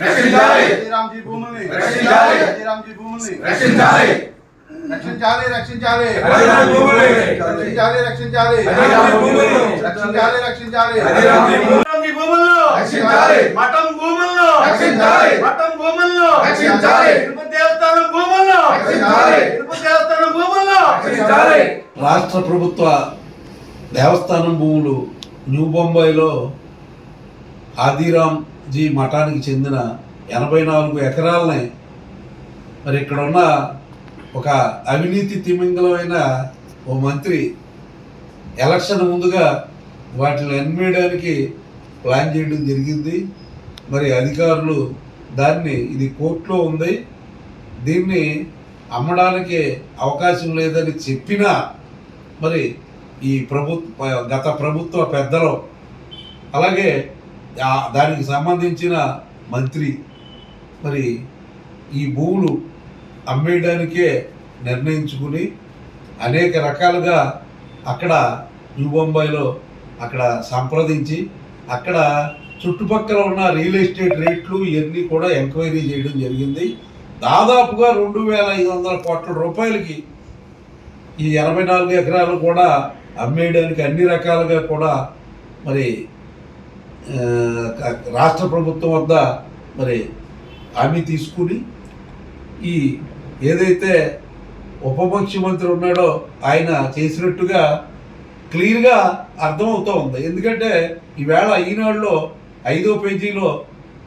రక్షించాలి జయరాంజీ భూముల్ని రక్షించాలి. జయరాంజీ భూముల్ని రక్షించాలి రక్షించాలి రక్షించాలి. రక్షించాలి రక్షించాలి. రక్షించాలి రక్షించాలి రక్షించాలి. మఠం భూముల్లో రక్షించాలి. మఠం భూముల్లో రక్షించాలి. తిరుపతి దేవస్థానం భూముల్లో రక్షించాలి. తిరుపతి దేవస్థానం భూముల్లో రక్షించాలి రాష్ట్ర ప్రభుత్వ దేవస్థానం భూములు న్యూ బొంబాయిలో ఆదిరామ్ జీ మఠానికి చెందిన ఎనభై నాలుగు ఎకరాలని మరి ఇక్కడ ఉన్న ఒక అవినీతి తిమింగలమైన ఓ మంత్రి ఎలక్షన్ ముందుగా వాటిని అన్మేయడానికి ప్లాన్ చేయడం జరిగింది. మరి అధికారులు దాన్ని ఇది కోర్టులో ఉంది. దీన్ని అమ్మడానికి అవకాశం లేదని చెప్పినా మరి ఈ ప్రభుత్వ గత ప్రభుత్వ పెద్దలు అలాగే దానికి సంబంధించిన మంత్రి మరి ఈ భూములు అమ్మేయడానికే నిర్ణయించుకుని అనేక రకాలుగా అక్కడ న్యూ బొంబాయిలో అక్కడ సంప్రదించి అక్కడ చుట్టుపక్కల ఉన్న రియల్ ఎస్టేట్ రేట్లు ఇవన్నీ కూడా ఎంక్వైరీ చేయడం జరిగింది. దాదాపుగా రెండు వేల ఐదు వందల కోట్ల రూపాయలకి ఈ ఎనభై నాలుగు ఎకరాలు కూడా అమ్మేయడానికి అన్ని రకాలుగా కూడా మరి రాష్ట్ర ప్రభుత్వం వద్ద మరి హామీ తీసుకుని ఈ ఏదైతే ఉప ముఖ్యమంత్రి ఉన్నాడో ఆయన చేసినట్టుగా క్లియర్గా అర్థమవుతూ ఉంది. ఎందుకంటే ఈవేళ ఈనాడులో ఐదో పేజీలో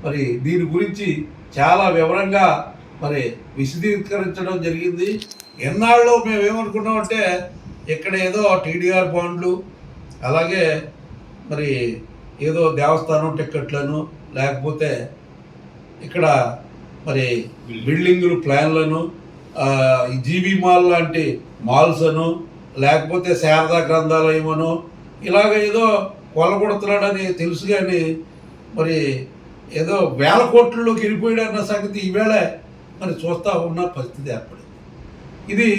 మరి దీని గురించి చాలా వివరంగా మరి విశదీకరించడం జరిగింది. ఎన్నాళ్ళు మేమేమనుకున్నామంటే ఇక్కడ ఏదో టీడీఆర్ బాండ్లు అలాగే మరి ఏదో దేవస్థానం టిక్కెట్లను లేకపోతే ఇక్కడ మరి బిల్డింగులు ప్లాన్లను జీబీ మాల్ లాంటి మాల్స్ను లేకపోతే శారదా గ్రంథాలయమును ఇలాగ ఏదో కొలగొడుతున్నాడని తెలుసు కానీ మరి ఏదో వేల కోట్లలోకి వెళ్ళిపోయాడన్న సంగతి ఈవేళ మరి చూస్తూ ఉన్న పరిస్థితి ఏర్పడింది. ఇది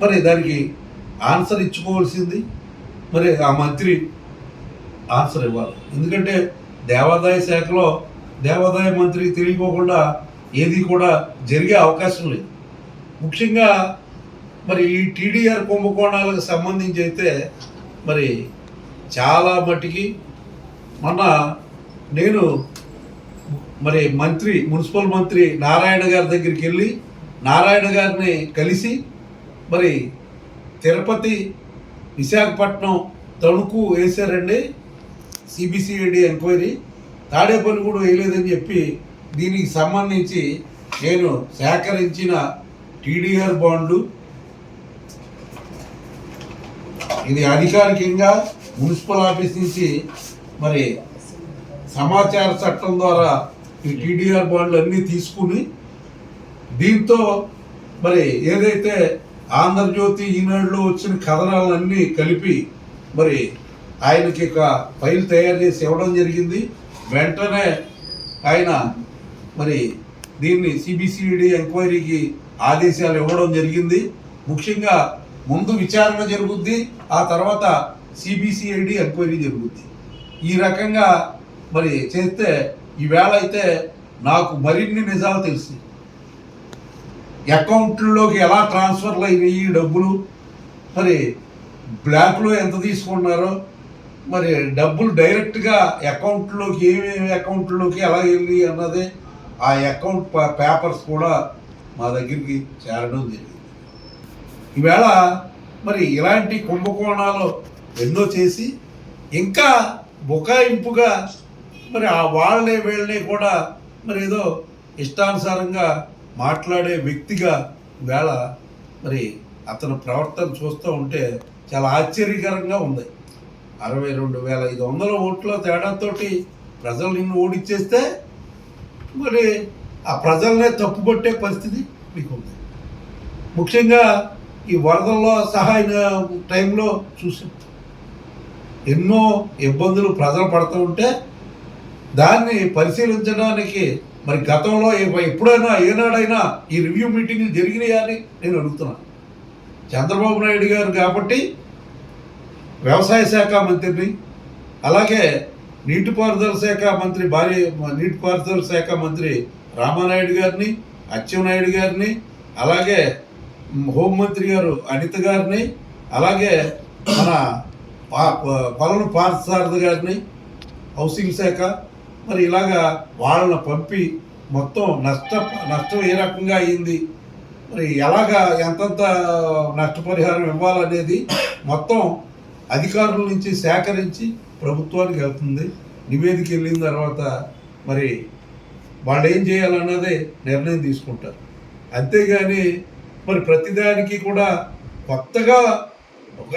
మరి దానికి ఆన్సర్ ఇచ్చుకోవాల్సింది. మరి ఆ మంత్రి ఆన్సర్ ఇవ్వాలి. ఎందుకంటే దేవాదాయ శాఖలో దేవాదాయ మంత్రికి తెలియకోకుండా ఏది కూడా జరిగే అవకాశం లేదు. ముఖ్యంగా మరి ఈ టీడీఆర్ కుంభకోణాలకు సంబంధించి అయితే మరి చాలా మట్టికి మొన్న నేను మరి మంత్రి మున్సిపల్ మంత్రి నారాయణ గారి దగ్గరికి వెళ్ళి నారాయణ గారిని కలిసి మరి తిరుపతి విశాఖపట్నం తణుకు వేశారండి. సిబిసిఐడి ఎంక్వైరీ తాడేపల్లి కూడా వేయలేదని చెప్పి దీనికి సంబంధించి నేను సేకరించిన టీడీఆర్ బాండ్లు ఇది అధికారికంగా మున్సిపల్ ఆఫీస్ నుంచి మరి సమాచార చట్టం ద్వారా ఈ టీడీఆర్ బాండ్లు అన్నీ తీసుకుని దీంతో మరి ఏదైతే ఆంధ్రజ్యోతి ఈనాడులో వచ్చిన కథనాలన్నీ కలిపి మరి ఆయనకి ఒక ఫైల్ తయారు చేసి ఇవ్వడం జరిగింది. వెంటనే ఆయన మరి దీన్ని సిబిసిఈడి ఎంక్వైరీకి ఆదేశాలు ఇవ్వడం జరిగింది. ముఖ్యంగా ముందు విచారణ జరుగుద్ది ఆ తర్వాత సిబిసిఐడి ఎంక్వైరీ జరుగుద్ది. ఈ రకంగా మరి చేస్తే ఈవేళ అయితే నాకు మరిన్ని నిజాలు తెలిసి. అకౌంట్లోకి ఎలా ట్రాన్స్ఫర్లు అయినాయి డబ్బులు? మరి బ్లాక్లో ఎంత తీసుకున్నారో మరి డబ్బులు డైరెక్ట్గా అకౌంట్లోకి ఏమేమి అకౌంట్లోకి ఎలా వెళ్ళి అన్నది ఆ అకౌంట్ పేపర్స్ కూడా మా దగ్గరికి చేరడం జరిగింది. ఈవేళ మరి ఇలాంటి కుంభకోణాలు ఎన్నో చేసి ఇంకా బుకాయింపుగా మరి ఆ వాళ్ళనే వీళ్ళనే కూడా మరి ఏదో ఇష్టానుసారంగా మాట్లాడే వ్యక్తిగా వేళ మరి అతను ప్రవర్తన చూస్తూ ఉంటే చాలా ఆశ్చర్యకరంగా ఉంది. అరవై రెండు వేల ఐదు వందల ఓట్ల తేడాతోటి ప్రజలు నిన్ను ఓడిచ్చేస్తే మరి ఆ ప్రజలనే తప్పుపట్టే పరిస్థితి మీకు ఉంది ముఖ్యంగా ఈ వరదల్లో సహాయ టైంలో చూసాం ఎన్నో ఇబ్బందులు ప్రజలు పడుతూ ఉంటే దాన్ని పరిశీలించడానికి మరి గతంలో ఎప్పుడైనా ఏనాడైనా ఈ రివ్యూ మీటింగ్లు జరిగినాయా అని నేను అడుగుతున్నాను. చంద్రబాబు నాయుడు గారు కాబట్టి వ్యవసాయ శాఖ మంత్రిని అలాగే నీటిపారుదల శాఖ మంత్రి భార్య నీటిపారుదల శాఖ మంత్రి రామానాయుడు గారిని అచ్చెన్నాయుడు గారిని అలాగే హోంమంత్రి గారు అనిత గారిని అలాగే మన పా- ప- పొలం పార్థసారథి గారిని హౌసింగ్ శాఖ మరి ఇలాగా వాళ్ళని పంపి మొత్తం నష్ట నష్టం ఏ రకంగా అయ్యింది మరి ఎలాగా ఎంతంత నష్టపరిహారం ఇవ్వాలనేది మొత్తం అధికారుల నుంచి సేకరించి ప్రభుత్వానికి వెళ్తుంది. నివేదిక వెళ్ళిన తర్వాత మరి వాళ్ళు ఏం చేయాలన్నదే నిర్ణయం తీసుకుంటారు. అంతేగాని మరి ప్రతిదానికి కూడా కొత్తగా ఒక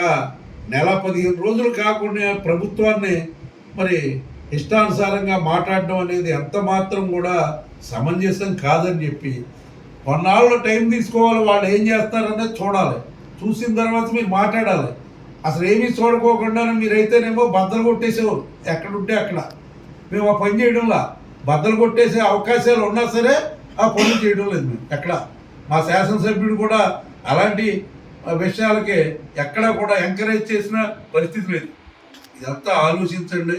నెల పదిహేను రోజులు కాకుండా ప్రభుత్వాన్ని మరి ఇష్టానుసారంగా మాట్లాడడం అనేది ఎంత మాత్రం కూడా సమంజసం కాదని చెప్పి కొన్నాళ్ళు టైం తీసుకోవాలి. వాళ్ళు ఏం చేస్తారనేది చూడాలి. చూసిన తర్వాత మీరు మాట్లాడాలి. అసలు ఏమీ చూడకోకుండా మీరైతేనేమో బద్దలు కొట్టేసేవారు. ఎక్కడుంటే అక్కడ. మేము ఆ పని చేయడంలా. బద్దలు కొట్టేసే అవకాశాలు ఉన్నా సరే ఆ పనులు చేయడం లేదు మేము. ఎక్కడ? మా శాసనసభ్యుడు కూడా అలాంటి విషయాలకి ఎక్కడా కూడా ఎంకరేజ్ చేసిన పరిస్థితి లేదు. ఇదంతా ఆలోచించండి.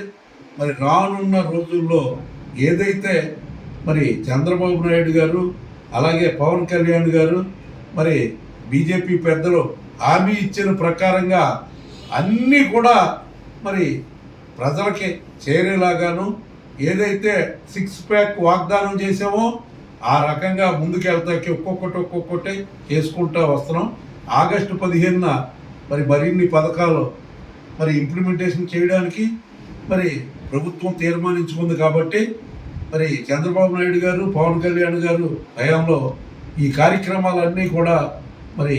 మరి రానున్న రోజుల్లో ఏదైతే మరి చంద్రబాబు నాయుడు గారు అలాగే పవన్ కళ్యాణ్ గారు మరి బీజేపీ పెద్దలు హామీ ఇచ్చిన ప్రకారంగా అన్నీ కూడా మరి ప్రజలకి చేరేలాగాను ఏదైతే సిక్స్ ప్యాక్ వాగ్దానం చేసామో ఆ రకంగా ముందుకెళ్తాకి ఒక్కొక్కటి ఒక్కొక్కటి చేసుకుంటా వస్తున్నాం. ఆగస్టు పదిహేనున మరి మరిన్ని పథకాలు మరి ఇంప్లిమెంటేషన్ చేయడానికి మరి ప్రభుత్వం తీర్మానించుకుంది కాబట్టి మరి చంద్రబాబు నాయుడు గారు పవన్ కళ్యాణ్ గారు హయాంలో ఈ కార్యక్రమాలన్నీ కూడా మరి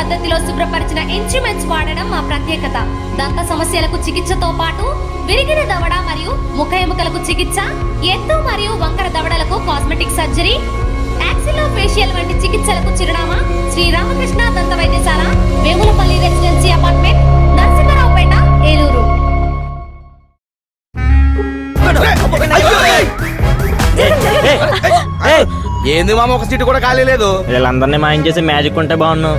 పద్ధతిలో శుభ్రపరిచిన ఇన్స్ట్రుమెంట్స్ వాడడం మా ప్రత్యేకత. దంత సమస్యలకు చికిత్సతో పాటు విరిగిన దవడ మరియు ముఖ ఎముకలకు చికిత్స ఎత్తు మరియు వంకర దవడలకు కాస్మెటిక్ సర్జరీ యాక్సిలో ఫేషియల్ వంటి చికిత్సలకు చిరునామా శ్రీ రామకృష్ణ దంత వైద్యశాల వేములపల్లి రెసిడెన్సీ అపార్ట్మెంట్ నరసింహారావుపేట ఏలూరు. ఏంది మామ ఒక సీటు కూడా ఖాళీ లేదు. వీళ్ళందరినీ మాయం చేసి మ్యాజిక్ ఉంటే బాగున్నావు